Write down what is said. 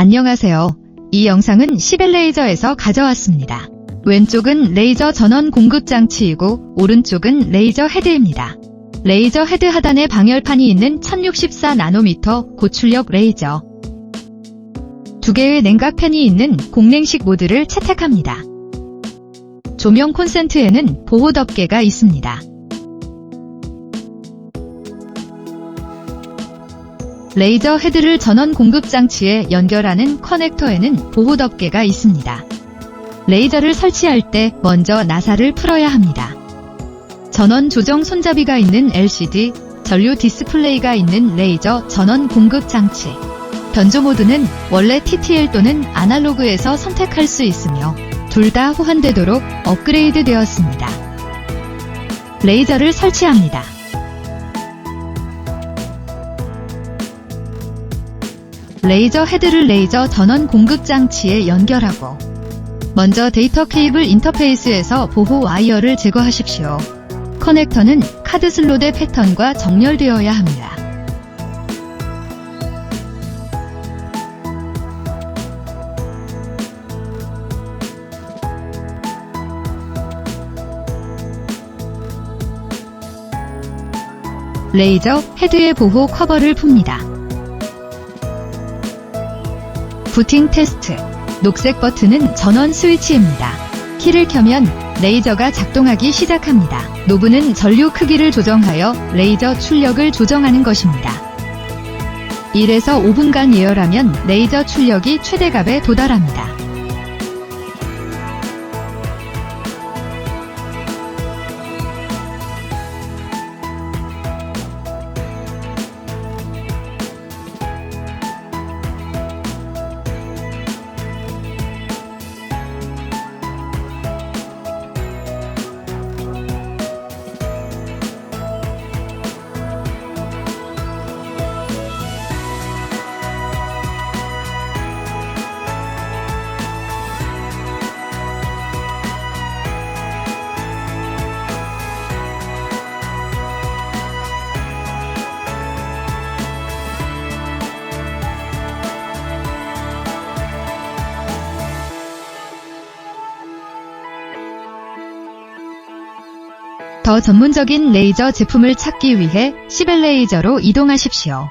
안녕하세요. 이 영상은 시벨 레이저에서 가져왔습니다. 왼쪽은 레이저 전원 공급 장치이고 오른쪽은 레이저 헤드입니다. 레이저 헤드 하단에 방열판이 있는 1064나노미터 고출력 레이저. 두 개의 냉각팬이 있는 공냉식 모드를 채택합니다. 조명 콘센트에는 보호 덮개가 있습니다. 레이저 헤드를 전원 공급 장치에 연결하는 커넥터에는 보호 덮개가 있습니다. 레이저를 설치할 때 먼저 나사를 풀어야 합니다. 전원 조정 손잡이가 있는 LCD, 전류 디스플레이가 있는 레이저 전원 공급 장치. 변조 모드는 원래 TTL 또는 아날로그에서 선택할 수 있으며 둘 다 호환되도록 업그레이드 되었습니다. 레이저를 설치합니다. 레이저 헤드를 레이저 전원 공급 장치에 연결하고 먼저 데이터 케이블 인터페이스에서 보호 와이어를 제거하십시오. 커넥터는 카드 슬롯의 패턴과 정렬되어야 합니다. 레이저 헤드의 보호 커버를 풉니다. 부팅 테스트. 녹색 버튼은 전원 스위치입니다. 키를 켜면 레이저가 작동하기 시작합니다. 노브는 전류 크기를 조정하여 레이저 출력을 조정하는 것입니다. 1에서 5분간 예열하면 레이저 출력이 최대값에 도달합니다. 더 전문적인 레이저 제품을 찾기 위해 시벨 레이저로 이동하십시오.